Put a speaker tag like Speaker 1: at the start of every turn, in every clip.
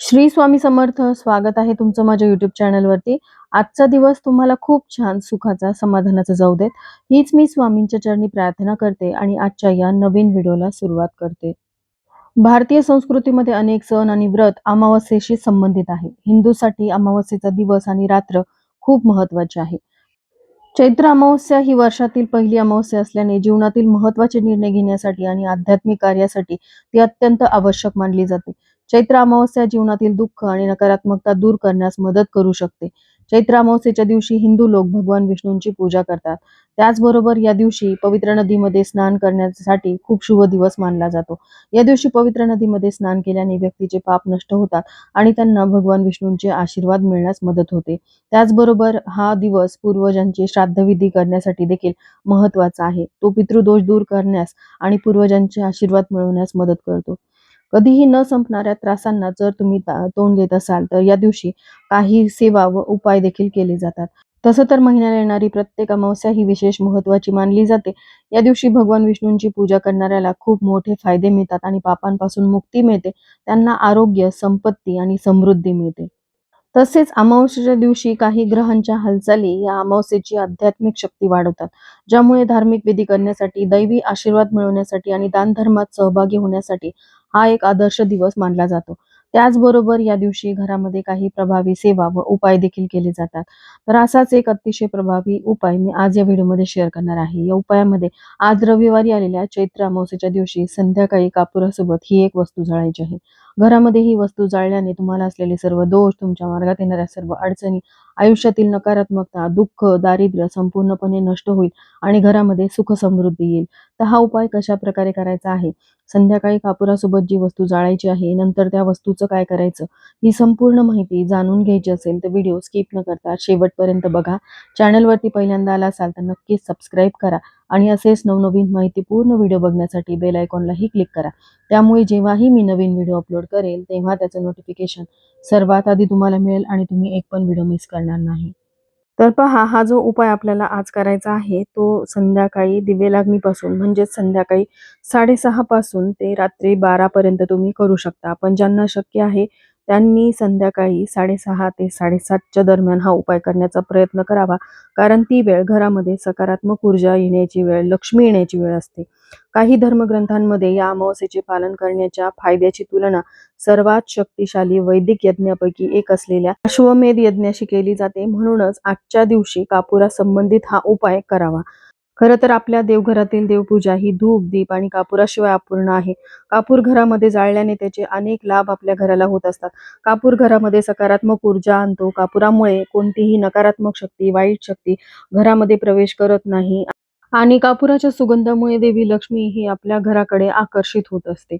Speaker 1: श्री स्वामी समर्थ स्वागत आहे तुमचं माझ्या युट्यूब चॅनलवरती आजचा दिवस तुम्हाला खूप छान सुखाचा समाधानाचा जाऊ देत. हीच मी स्वामींच्या चरणी प्रार्थना करते आणि आजच्या या नवीन व्हिडिओला सुरुवात करते. भारतीय संस्कृतीमध्ये अनेक सण आणि व्रत अमावस्येशी संबंधित आहे. हिंदूसाठी अमावस्येचा दिवस आणि रात्र खूप महत्त्वाचे आहे. चैत्र अमावस्या ही वर्षातील पहिली अमावस्या असल्याने जीवनातील महत्त्वाचे निर्णय घेण्यासाठी आणि आध्यात्मिक कार्यासाठी ती अत्यंत आवश्यक मानली जाते. चैत्र अमावस्या जीवनातील दुःख आणि नकारात्मकता दूर करण्यास मदत करू शकते. चैत्र अमावस्येच्या दिवशी हिंदू लोक भगवान विष्णूंची पूजा करतात. त्याचबरोबर या दिवशी पवित्र नदीमध्ये स्नान करण्यासाठी खूप शुभ दिवस मानला जातो. या दिवशी पवित्र नदीमध्ये स्नान केल्याने व्यक्तीचे पाप नष्ट होतात आणि त्यांना भगवान विष्णूंचे आशीर्वाद मिळण्यास मदत होते. त्याचबरोबर हा दिवस पूर्वजांची श्राद्धविधी करण्यासाठी देखील महत्त्वाचा आहे. तो पितृदोष दूर करण्यास आणि पूर्वजांचे आशीर्वाद मिळवण्यास मदत करतो. कधीही न संपणाऱ्या त्रासांना जर तुम्ही तोंड देत असाल तर या दिवशी काही सेवा व उपाय देखील केले जातात. तसं तर महिन्याला येणारी प्रत्येक अमावस्या ही विशेष महत्वाची मानली जाते. या दिवशी भगवान विष्णूंची पूजा करणाऱ्याला खूप मोठे फायदे मिळतात आणि पापांपासून मुक्ती मिळते. त्यांना आरोग्य संपत्ती आणि समृद्धी मिळते. तसेच अमावस्येच्या दिवशी काही ग्रहांच्या हालचाली या अमावस्येची आध्यात्मिक शक्ती वाढवतात ज्यामुळे धार्मिक विधी करण्यासाठी दैवी आशीर्वाद मिळवण्यासाठी आणि दानधर्मात सहभागी होण्यासाठी हा एक आदर्श दिवस मानला जातो. त्याचबरोबर या दिवशी घरामध्ये काही प्रभावी सेवा व उपाय देखील केले जातात. तर असाच एक अतिशय प्रभावी उपाय मी आज या व्हिडिओमध्ये शेअर करणार आहे. या उपायामध्ये आज रविवारी आलेल्या चैत्र अमावस्येच्या दिवशी संध्याकाळी कापुरासोबत ही एक वस्तू जळायची आहे. घरामध्ये ही वस्तू जाळल्याने तुम्हाला असलेले सर्व दोष तुमच्या मार्गात येणाऱ्या सर्व अडचणी आयुष्यातील नकारात्मकता दुःख दारिद्र्य संपूर्णपणे नष्ट होईल आणि घरामध्ये सुख समृद्धी येईल. तर हा उपाय कशा प्रकारे करायचा आहे? संध्याकाळी कापुरासोबत जी वस्तू जाळायची आहे नंतर त्या वस्तूचं काय करायचं? ही संपूर्ण माहिती जाणून घ्यायची असेल तर व्हिडिओ स्किप न करता शेवटपर्यंत बघा. चॅनलवरती पहिल्यांदा आला असाल तर नक्कीच सबस्क्राईब करा. आणि असेच नवनवीन माहितीपूर्ण व्हिडिओ बघण्यासाठी बेल आयकॉनलाही क्लिक करा. त्यामुळे जेव्हाही मी नवीन व्हिडिओ अपलोड करेल तेव्हा त्याचं नोटिफिकेशन सर्वात आधी तुम्हाला मिळेल आणि तुम्ही एक पण व्हिडिओ मिस करणार नाही. तर पहा हा जो उपाय आपल्याला आज करायचा आहे तो संध्याकाळी दिवे लागणीपासून म्हणजेच संध्याकाळी साडेसहापासून ते रात्री बारापर्यंत तुम्ही करू शकता. पण ज्यांना शक्य आहे त्यांनी संध्याकाळी साडेसहा ते साडेसातच्या दरम्यान हा उपाय करण्याचा प्रयत्न करावा. कारण ती वेळ घरामध्ये सकारात्मक ऊर्जा येण्याची वेळ लक्ष्मी येण्याची वेळ असते. काही धर्मग्रंथांमध्ये या अमावस्येचे पालन करण्याच्या फायद्याची तुलना सर्वात शक्तिशाली वैदिक यज्ञापैकी एक असलेल्या अश्वमेध यज्ञाशी केली जाते. म्हणूनच आजच्या दिवशी कापुरा संबंधित हा उपाय करावा. खरं तर आपल्या देवघरातील देवपूजा ही धूप दीप आणि कापुराशिवाय अपूर्ण आहे. कापूर घरामध्ये जाळल्याने त्याचे अनेक लाभ आपल्या घराला होत असतात. कापूर घरामध्ये सकारात्मक ऊर्जा आणतो. कापुरामुळे कोणतीही नकारात्मक शक्ती वाईट शक्ती घरामध्ये प्रवेश करत नाही. आणि कापुराच्या सुगंधामुळे देवी लक्ष्मी ही आपल्या घराकडे आकर्षित होत असते.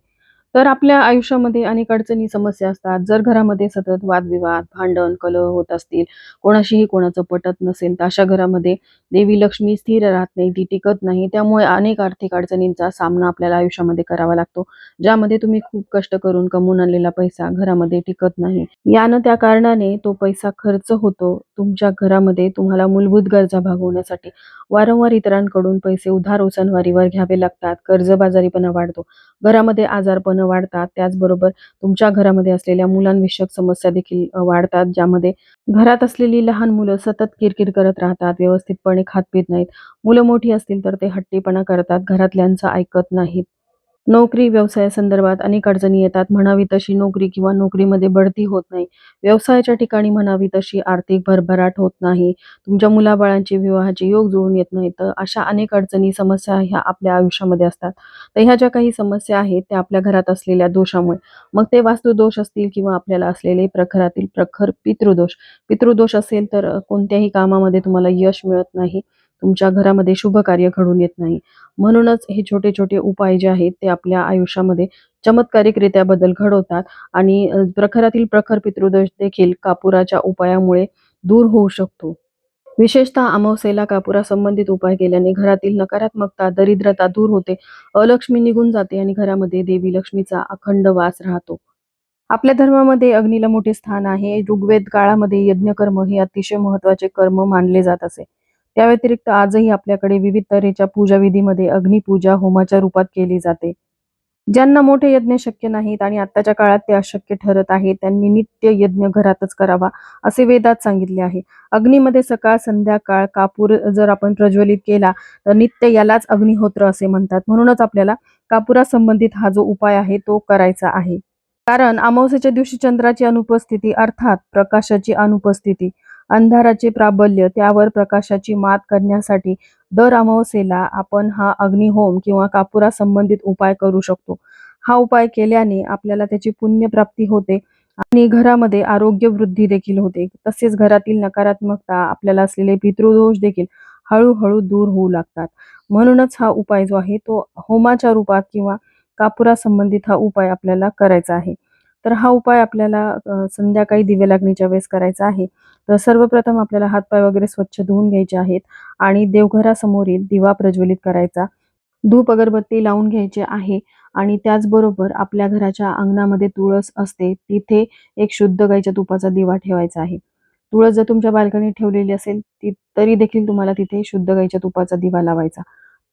Speaker 1: तर आपल्या आयुष्यामध्ये अनेक अडचणी समस्या असतात. जर घरामध्ये सतत वादविवाद भांडण कलह होत असतील कोणाशीही कोणाचं पटत नसेल तर अशा घरामध्ये देवी लक्ष्मी स्थिर राहत नाही ती टिकत नाही. त्यामुळे अनेक आर्थिक अडचणींचा सामना आपल्याला आयुष्यामध्ये करावा लागतो. ज्यामध्ये तुम्ही खूप कष्ट करून कमवून आणलेला पैसा घरामध्ये टिकत नाही. यानं त्या कारणाने तो पैसा खर्च होतो. तुमच्या घरामध्ये तुम्हाला मूलभूत गरजा भागवण्यासाठी वारंवार इतरांकडून पैसे उधार उसनवारीवर घ्यावे लागतात. कर्जबाजारीपणा वाढतो. घरामध्ये आजारपणं वाढतात. त्याचबरोबर तुमच्या घरामध्ये असलेल्या मुलांविषयक समस्या देखील वाढतात. ज्यामध्ये घरात असलेली लहान मुलं सतत किरकिर करत राहतात व्यवस्थितपणे खात पित नाहीत. मुलं मोठी असतील तर ते हट्टीपणा करतात. घरातल्यांचं ऐकत नाहीत. नोकरी व्यवसायासंदर्भात अनेक अडचणी येतात. म्हणावी तशी नोकरी किंवा नोकरीमध्ये बढती होत नाही. व्यवसायाच्या ठिकाणी म्हणावी तशी आर्थिक भरभराट होत नाही. तुमच्या मुलाबाळांचे विवाहाचे योग जुळून येत नाही तर अशा अनेक अडचणी समस्या ह्या आपल्या आयुष्यामध्ये असतात. तर ह्या ज्या काही समस्या आहेत त्या आपल्या घरात असलेल्या दोषामुळे. मग ते वास्तुदोष असतील किंवा आपल्याला असलेले प्रखरातील प्रखर पितृदोष. पितृदोष असेल तर कोणत्याही कामामध्ये तुम्हाला यश मिळत नाही. तुमच्या घरामध्ये शुभ कार्य घडून येत नाही. म्हणूनच हे छोटे छोटे उपाय जे आहेत ते आपल्या आयुष्यामध्ये चमत्कारिकरित्या बदल घडवतात आणि प्रखरातील प्रखर पितृदोष देखील कापुराच्या उपायामुळे दूर होऊ शकतो. विशेषतः अमावस्येला कापुरा संबंधित उपाय केल्याने घरातील नकारात्मकता दरिद्रता दूर होते अलक्ष्मी निघून जाते आणि घरामध्ये देवी लक्ष्मीचा अखंड वास राहतो. आपल्या धर्मामध्ये अग्नीला मोठे स्थान आहे. ऋग्वेद काळामध्ये यज्ञकर्म हे अतिशय महत्त्वाचे कर्म मानले जात असे. त्या व्यतिरिक्त आजही आपल्याकडे विविध तऱ्हेच्या पूजाविधीमध्ये अग्निपूजा होमाच्या रूपात केली जाते. ज्यांना मोठे यज्ञ शक्य नाहीत आणि आत्ताच्या काळात ते अशक्य ठरत आहे त्यांनी नित्य यज्ञ घरातच करावा असे वेदात सांगितले आहे. अग्नीमध्ये सकाळ संध्याकाळ कापूर जर आपण प्रज्वलित केला तर नित्य यालाच अग्निहोत्र असे म्हणतात. म्हणूनच आपल्याला कापुरा संबंधित हा जो उपाय आहे तो करायचा आहे. कारण अमावस्येच्या दिवशी चंद्राची अनुपस्थिती अर्थात प्रकाशाची अनुपस्थिती अंधाराचे प्राबल्य त्यावर प्रकाशाची मात करण्यासाठी दर अमावस्येला आपण हा अग्निहोम किंवा कापुरा संबंधित उपाय करू शकतो. हा उपाय केल्याने आपल्याला त्याची पुण्यप्राप्ती होते आणि घरामध्ये आरोग्य वृद्धी देखील होते. तसेच घरातील नकारात्मकता आपल्याला असलेले पितृदोष देखील हळूहळू दूर होऊ लागतात. म्हणूनच हा उपाय जो आहे तो होमाच्या रूपात किंवा कापुरा संबंधित हा उपाय आपल्याला करायचा आहे. तर हा उपाय आपल्याला संध्याकाळी दिवे लागणीच्या वेळेस करायचा आहे. तर सर्वप्रथम आपल्याला हातपाय वगैरे स्वच्छ धुवून घ्यायचे आहेत आणि देवघरासमोरील दिवा प्रज्वलित करायचा. धूप अगरबत्ती लावून घ्यायचे आहे आणि त्याचबरोबर आपल्या घराच्या अंगणामध्ये तुळस असते तिथे एक शुद्ध गाईच्या तुपाचा दिवा ठेवायचा आहे. तुळस जर तुमच्या बाल्कनीत ठेवलेली असेल ती तरी देखील तुम्हाला तिथे शुद्ध गाईच्या तुपाचा दिवा लावायचा.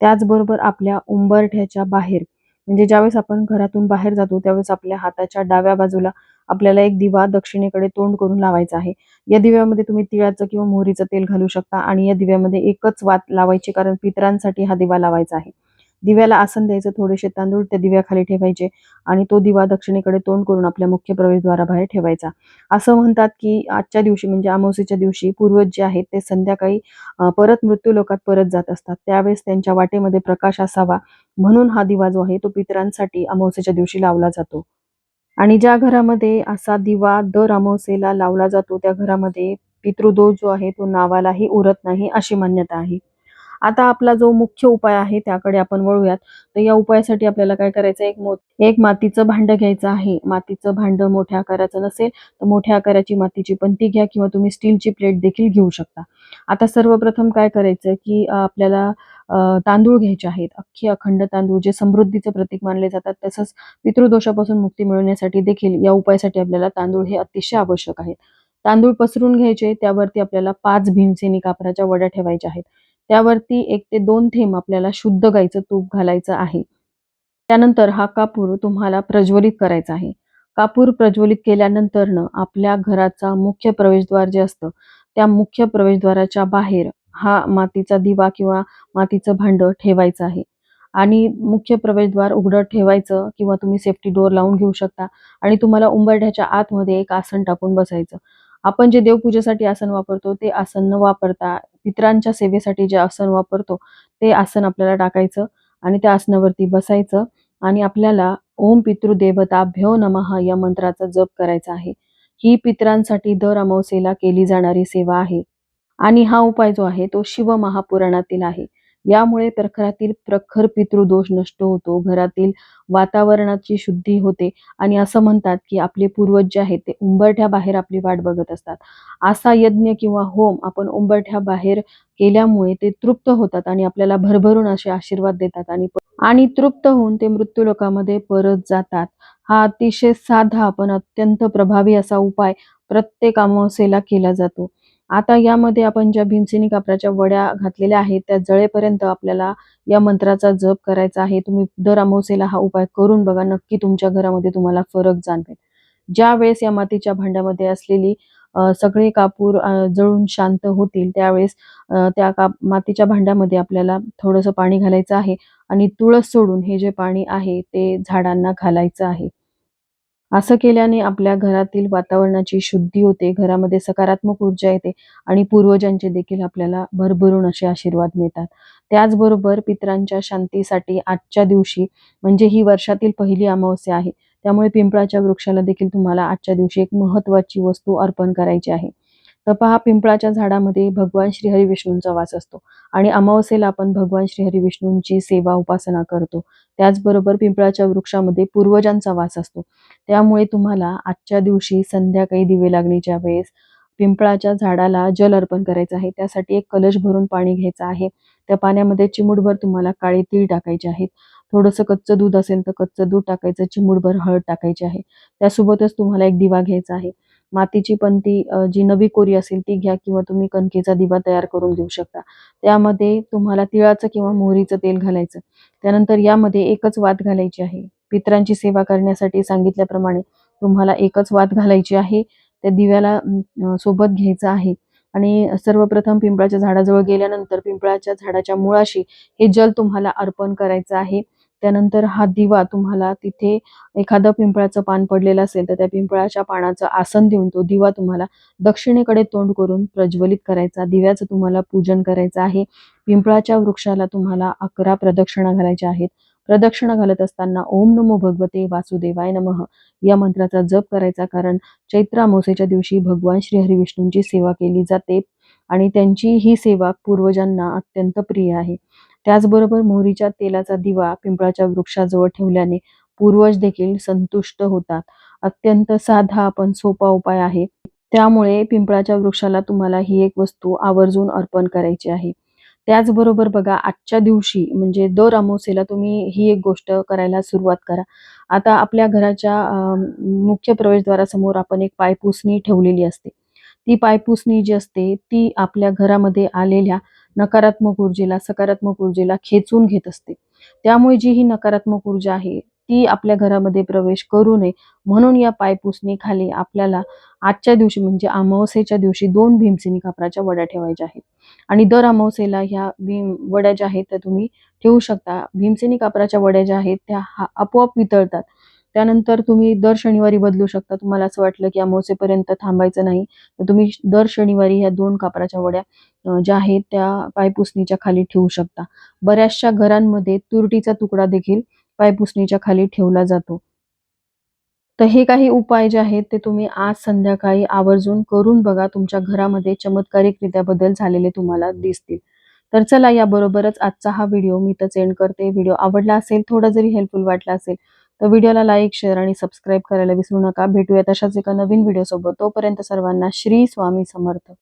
Speaker 1: त्याचबरोबर आपल्या उंबरठ्याच्या बाहेर म्हणजे ज्यावेळेस आपण घरातून बाहेर जातो त्यावेळेस आपल्या हाताच्या डाव्या बाजूला आपल्याला एक दिवा दक्षिणेकडे तोंड करून लावायचा आहे. या दिव्यामध्ये तुम्ही तिळाचं किंवा मोहरीचं तेल घालू शकता आणि या दिव्यामध्ये एकच वात लावायची कारण पितरांसाठी हा दिवा लावायचा आहे. दिव्याला आसन द्यायचं थोडेसे तांदूळ त्या दिव्याखाली ठेवायचे आणि तो दिवा दक्षिणेकडे तोंड करून आपल्या मुख्य प्रवेशद्वाराबाहेर ठेवायचा. असं म्हणतात की आजच्या दिवशी म्हणजे अमावस्येच्या दिवशी पूर्वज जे आहेत ते संध्याकाळी परत मृत्यू लोकात परत जात असतात. त्यावेळेस त्यांच्या वाटेमध्ये प्रकाश असावा म्हणून हा दिवा जो आहे तो पितरांसाठी अमावस्येच्या दिवशी लावला जातो. आणि ज्या घरामध्ये असा दिवा दर अमावस्येला लावला जातो त्या घरामध्ये पितृदोष जो आहे तो नावालाही उरत नाही अशी मान्यता आहे. आता आपला जो मुख्य उपाय आहे त्याकडे आपण वळूयात. तर या उपायासाठी आपल्याला काय करायचं एक मो एक मातीचं भांड घ्यायचं आहे. मातीचं भांड मोठ्या आकाराचं नसेल तर मोठ्या आकाराची मातीची पंती घ्या किंवा तुम्ही स्टीलची प्लेट देखील घेऊ शकता. आता सर्वप्रथम काय करायचं की आपल्याला तांदूळ घ्यायचे आहेत. अख्खे अखंड तांदूळ जे समृद्धीचं प्रतीक मानले जातात तसंच पितृदोषापासून मुक्ती मिळवण्यासाठी देखील या उपायासाठी आपल्याला तांदूळ हे अतिशय आवश्यक आहेत. तांदूळ पसरून घ्यायचे त्यावरती आपल्याला पाच भीमसेनी कापराच्या वड्या ठेवायच्या आहेत. त्यावरती एक ते दोन थेंब आपल्याला शुद्ध गाईचं तूप घालायचं आहे. त्यानंतर हा कापूर तुम्हाला प्रज्वलित करायचा आहे. कापूर प्रज्वलित केल्यानंतरनं आपल्या घराचा मुख्य प्रवेशद्वार जे असतं त्या मुख्य प्रवेशद्वाराच्या बाहेर हा मातीचा दिवा किंवा मातीचं भांड ठेवायचं आहे. आणि मुख्य प्रवेशद्वार उघडं ठेवायचं किंवा तुम्ही सेफ्टी डोअर लावून घेऊ शकता. आणि तुम्हाला उंबरठ्याच्या आतमध्ये एक आसन टाकून बसायचं. आपण जे देवपूजेसाठी आसन वापरतो ते आसन न वापरता पितरांच्या सेवेसाठी जे आसन वापरतो ते आसन आपल्याला टाकायचं आणि त्या आसनावरती बसायचं आणि आपल्याला ओम पितृदेवताभ्यो नमः या मंत्राचा जप करायचा आहे. ही पितरांसाठी दर अमावस्येला केली जाणारी सेवा आहे. आणि हा उपाय जो आहे तो शिव महापुराणातील आहे. यामुळे प्रखरातील प्रखर पितृदोष नष्ट होतो. घरातील वातावरणाची शुद्धी होते आणि असं म्हणतात की आपले पूर्वज जे आहेत ते उंबरठ्या बाहेर आपली वाट बघत असतात. असा यज्ञ किंवा होम आपण उंबरठ्या बाहेर केल्यामुळे ते तृप्त होतात आणि आपल्याला भरभरून असे आशीर्वाद देतात आणि आणि तृप्त होऊन ते मृत्यू लोकामध्ये परत जातात. हा अतिशय साधा पण अत्यंत प्रभावी असा उपाय प्रत्येक अमावस्येला केला जातो. आता यामध्ये आपण ज्या भीमसेनी कापराच्या वड्या घातलेल्या आहेत त्या जळेपर्यंत आपल्याला या मंत्राचा जप करायचा आहे. तुम्ही दर अमावसेला हा उपाय करून बघा. नक्की तुमच्या घरामध्ये तुम्हाला फरक जाणवेल. ज्या वेळेस या मातीच्या भांड्यामध्ये असलेली सगळे कापूर अ, जळून शांत होतील त्यावेळेस अ, त्या काप मातीच्या भांड्यामध्ये आपल्याला थोडंसं पाणी घालायचं आहे. आणि तुळस सोडून हे जे पाणी आहे ते झाडांना घालायचं आहे. असं केल्याने आपल्या घरातील वातावरणाची शुद्धी होते घरामध्ये सकारात्मक ऊर्जा येते आणि पूर्वजांचे देखील आपल्याला भरभरून असे आशीर्वाद मिळतात. त्याचबरोबर पितरांच्या शांतीसाठी आजच्या दिवशी म्हणजे ही वर्षातील पहिली अमावस्या आहे त्यामुळे पिंपळाच्या वृक्षाला देखील तुम्हाला आजच्या दिवशी एक महत्वाची वस्तू अर्पण करायची आहे. तर पहा पिंपळाच्या झाडामध्ये भगवान श्री हरी विष्णूंचा वास असतो. आणि अमावस्येला आपण भगवान श्री हरी विष्णूंची सेवा उपासना करतो. त्याचबरोबर पिंपळाच्या वृक्षामध्ये पूर्वजांचा वास असतो. त्यामुळे तुम्हाला आजच्या दिवशी संध्याकाळी दिवे लागणीच्या वेळेस पिंपळाच्या झाडाला जल अर्पण करायचं आहे. त्यासाठी एक कलश भरून पाणी घ्यायचं आहे. त्या पाण्यामध्ये चिमुडभर तुम्हाला काळे तीळ टाकायचे आहेत. थोडंसं कच्चं दूध असेल तर कच्चं दूध टाकायचं चिमुडभर हळद टाकायची आहे. त्यासोबतच तुम्हाला एक दिवा घ्यायचा आहे. मातीची पण ती जी नवी कोरी असेल ती घ्या किंवा तुम्ही कणकेचा दिवा तयार करून देऊ शकता. त्यामध्ये तुम्हाला तिळाचं किंवा मोहरीचं तेल घालायचं. त्यानंतर यामध्ये एकच वात घालायची आहे. पितरांची सेवा करण्यासाठी सांगितल्याप्रमाणे तुम्हाला एकच वात घालायची आहे. त्या दिव्याला सोबत घ्यायचं आहे. आणि सर्वप्रथम पिंपळाच्या झाडाजवळ गेल्यानंतर पिंपळाच्या झाडाच्या मुळाशी हे जल तुम्हाला अर्पण करायचं आहे. त्यानंतर हा दिवा तुम्हाला तिथे एखादं पिंपळाचं पान पडलेलं असेल तर त्या पिंपळाच्या पानाचं आसन देऊन तो दिवा तुम्हाला दक्षिणेकडे तोंड करून प्रज्वलित करायचा. दिव्याचं तुम्हाला पूजन करायचं आहे. पिंपळाच्या वृक्षाला तुम्हाला अकरा प्रदक्षिणा घालायच्या आहेत. प्रदक्षिणा घालत असताना ओम नमो भगवते वासुदेवाय नमः. या मंत्राचा जप करायचा कारण चैत्र अमावस्येच्या दिवशी भगवान श्री हरिविष्णूंची सेवा केली जाते आणि त्यांची ही सेवा पूर्वजांना अत्यंत प्रिय आहे. त्याचबरोबर मोहरीच्या तेलाचा दिवा पिंपळाच्या वृक्षाजवळ ठेवल्याने पूर्वज देखील संतुष्ट होतात. अत्यंत साधा पण सोपा उपाय आहे. त्यामुळे पिंपळाच्या वृक्षाला तुम्हाला ही एक वस्तू आवर्जून अर्पण करायची आहे. त्याचबरोबर बघा आजच्या दिवशी म्हणजे दर अमावस्येला तुम्ही ही एक गोष्ट करायला सुरुवात करा. आता आपल्या घराच्या मुख्य प्रवेशद्वारासमोर आपण एक पायपुसणी ठेवलेली असते. ती पायपुसणी जी असते ती आपल्या घरामध्ये आलेल्या नकारात्मक ऊर्जेला सकारात्मक ऊर्जेला खेचून घेत असते. त्यामुळे जी ही नकारात्मक ऊर्जा आहे ती आपल्या घरामध्ये प्रवेश करू नये. म्हणून या पायपुसणी खाली आपल्याला आजच्या दिवशी म्हणजे अमावस्येच्या दिवशी दोन भीमसेनी कापराच्या वड्या ठेवायच्या आहेत. आणि दर अमावस्येला ह्या भीम वड्या ज्या आहेत त्या तुम्ही ठेवू शकता. भीमसेनी कापराच्या वड्या ज्या आहेत त्या हा- आपोआप वितळतात. त्यानंतर तुम्ही दर शनिवारी बदलू शकता. तुम्हाला असं वाटलं की अमावस्येपर्यंत थांबायचं नाही तर तुम्ही दर शनिवारी ह्या दोन कापराच्या वड्या ज्या आहेत त्या पायपुसणीच्या खाली ठेवू शकता. बऱ्याचशा घरांमध्ये तुरटीचा तुकडा देखील पायपुसणीच्या खाली ठेवला जातो. तर हे काही उपाय जे आहेत ते तुम्ही आज संध्याकाळी आवर्जून करून बघा. तुमच्या घरामध्ये चमत्कारिकरित्या बदल झालेले तुम्हाला दिसतील. तर चला याबरोबरच आजचा हा व्हिडिओ मी तर एंड करते. व्हिडिओ आवडला असेल थोडा जरी हेल्पफुल वाटला असेल तर व्हिडिओला लाईक शेअर आणि सबस्क्राईब करायला विसरू नका. भेटूया तशाच एका नवीन व्हिडिओ सोबत तोपर्यंत सर्वांना श्री स्वामी समर्थ.